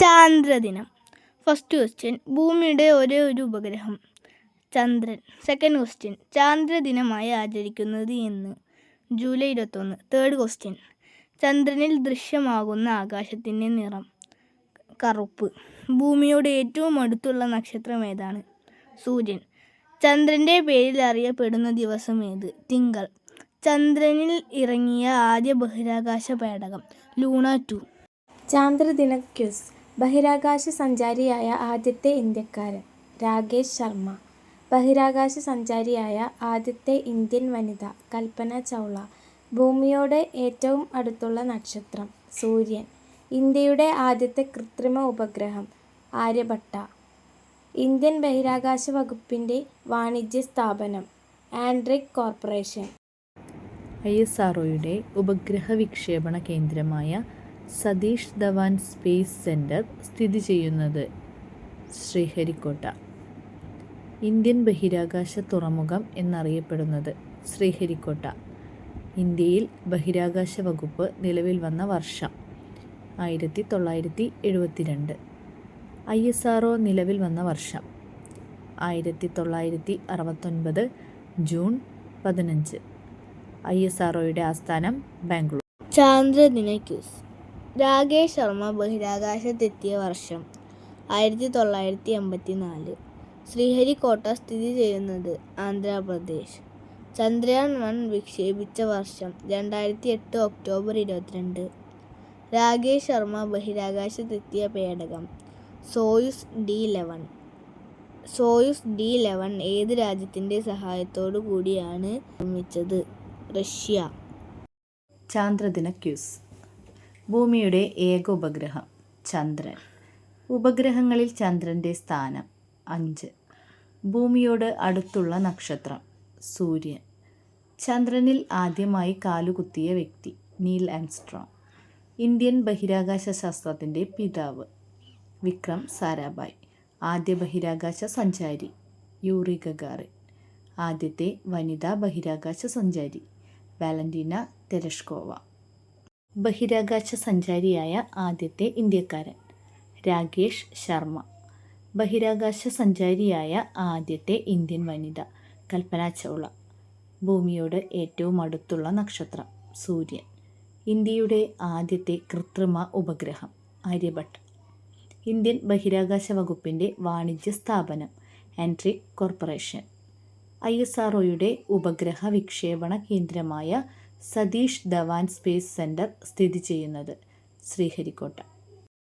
ചാന്ദ്രദിനം. First question ഭൂമിയുടെ ഒരേ ഒരു ഉപഗ്രഹം. ചന്ദ്രൻ. സെക്കൻഡ് ക്വസ്റ്റ്യൻ ചാന്ദ്രദിനമായി ആചരിക്കുന്നത് എന്ന്. ജൂലൈ ഇരുപത്തൊന്ന്. തേർഡ് ക്വസ്റ്റ്യൻ ചന്ദ്രനിൽ ദൃശ്യമാകുന്ന ആകാശത്തിന്റെ നിറം. കറുപ്പ്. ഭൂമിയോട് ഏറ്റവും അടുത്തുള്ള നക്ഷത്രം ഏതാണ്? സൂര്യൻ. ചന്ദ്രന്റെ പേരിൽ അറിയപ്പെടുന്ന ദിവസം ഏത്? തിങ്കൾ. ചന്ദ്രനിൽ ഇറങ്ങിയ ആദ്യ ബഹിരാകാശ പേടകം ലൂണ ടു. ചാന്ദ്രദിന ക്വിസ് ബഹിരാകാശ സഞ്ചാരിയായ ആദ്യത്തെ ഇന്ത്യക്കാരൻ രാകേഷ് ശർമ്മ. ബഹിരാകാശ സഞ്ചാരിയായ ആദ്യത്തെ ഇന്ത്യൻ വനിത കൽപ്പന ചൗള. ഭൂമിയോട് ഏറ്റവും അടുത്തുള്ള നക്ഷത്രം സൂര്യൻ. ഇന്ത്യയുടെ ആദ്യത്തെ കൃത്രിമ ഉപഗ്രഹം ആര്യഭട്ട. ഇന്ത്യൻ ബഹിരാകാശ വകുപ്പിന്റെ വാണിജ്യ സ്ഥാപനം ആൻഡ്രിക് കോർപ്പറേഷൻ. ഐ എസ് ഉപഗ്രഹ വിക്ഷേപണ കേന്ദ്രമായ സതീഷ് ധവാൻ സ്പേസ് സെന്റർ സ്ഥിതി ചെയ്യുന്നത് ശ്രീഹരിക്കോട്ട. ഇന്ത്യൻ ബഹിരാകാശ തുറമുഖം എന്നറിയപ്പെടുന്നത് ശ്രീഹരിക്കോട്ട. ഇന്ത്യയിൽ ബഹിരാകാശ വകുപ്പ് നിലവിൽ വന്ന വർഷം ആയിരത്തി തൊള്ളായിരത്തി എഴുപത്തിരണ്ട് ഐ എസ് ആർ ഒ നിലവിൽ വന്ന വർഷം ആയിരത്തി തൊള്ളായിരത്തി അറുപത്തൊൻപത് ജൂൺ പതിനഞ്ച്. ഐ എസ് ആർ ആസ്ഥാനം ബാംഗ്ലൂർ. ചാന്ദ്രദിന ക്യൂസ്. രാകേഷ് ശർമ്മ ബഹിരാകാശത്തെത്തിയ വർഷം ആയിരത്തി തൊള്ളായിരത്തി എൺപത്തി നാല് ശ്രീഹരിക്കോട്ട സ്ഥിതി ചെയ്യുന്നത് ആന്ധ്രാപ്രദേശ്. ചന്ദ്രയാൻ വൺ വിക്ഷേപിച്ച വർഷം രണ്ടായിരത്തി എട്ട് ഒക്ടോബർ ഇരുപത്തിരണ്ട്. രാകേഷ് ശർമ്മ ബഹിരാകാശത്തെത്തിയ പേടകം Soyuz T eleven. Soyuz T eleven ഏത് രാജ്യത്തിന്റെ സഹായത്തോടു കൂടിയാണ് നിർമ്മിച്ചത്? റഷ്യ. ചാന്ദ്രദിന ക്യൂസ്. ഭൂമിയുടെ ഏക ഉപഗ്രഹം ചന്ദ്രൻ. ഉപഗ്രഹങ്ങളിൽ ചന്ദ്രന്റെ സ്ഥാനം അഞ്ച്. ഭൂമിയോട് അടുത്തുള്ള നക്ഷത്രം സൂര്യൻ. ചന്ദ്രനിൽ ആദ്യമായി കാലുകുത്തിയ വ്യക്തി നീൽ ആംസ്ട്രോങ് ഇന്ത്യൻ ബഹിരാകാശ ശാസ്ത്രത്തിന്റെ പിതാവ് വിക്രം സാരാഭായ്. ആദ്യ ബഹിരാകാശ സഞ്ചാരി യൂറി ഗഗാറിൻ ആദ്യത്തെ വനിതാ ബഹിരാകാശ സഞ്ചാരി വാലന്റീന തെരഷ്കോവ. ബഹിരാകാശ സഞ്ചാരിയായ ആദ്യത്തെ ഇന്ത്യക്കാരൻ രാകേഷ് ശർമ്മ. ബഹിരാകാശ സഞ്ചാരിയായ ആദ്യത്തെ ഇന്ത്യൻ വനിത കൽപ്പന ചൗള. ഭൂമിയോട് ഏറ്റവും അടുത്തുള്ള നക്ഷത്രം സൂര്യൻ. ഇന്ത്യയുടെ ആദ്യത്തെ കൃത്രിമ ഉപഗ്രഹം ആര്യഭട്ട്. ഇന്ത്യൻ ബഹിരാകാശ വകുപ്പിന്റെ വാണിജ്യ സ്ഥാപനം Antrix corporation. I S R ഉപഗ്രഹ വിക്ഷേപണ കേന്ദ്രമായ സതീഷ് ധവാൻ സ്പേസ് സെന്റർ സ്ഥിതി ചെയ്യുന്നത് ശ്രീഹരിക്കോട്ട.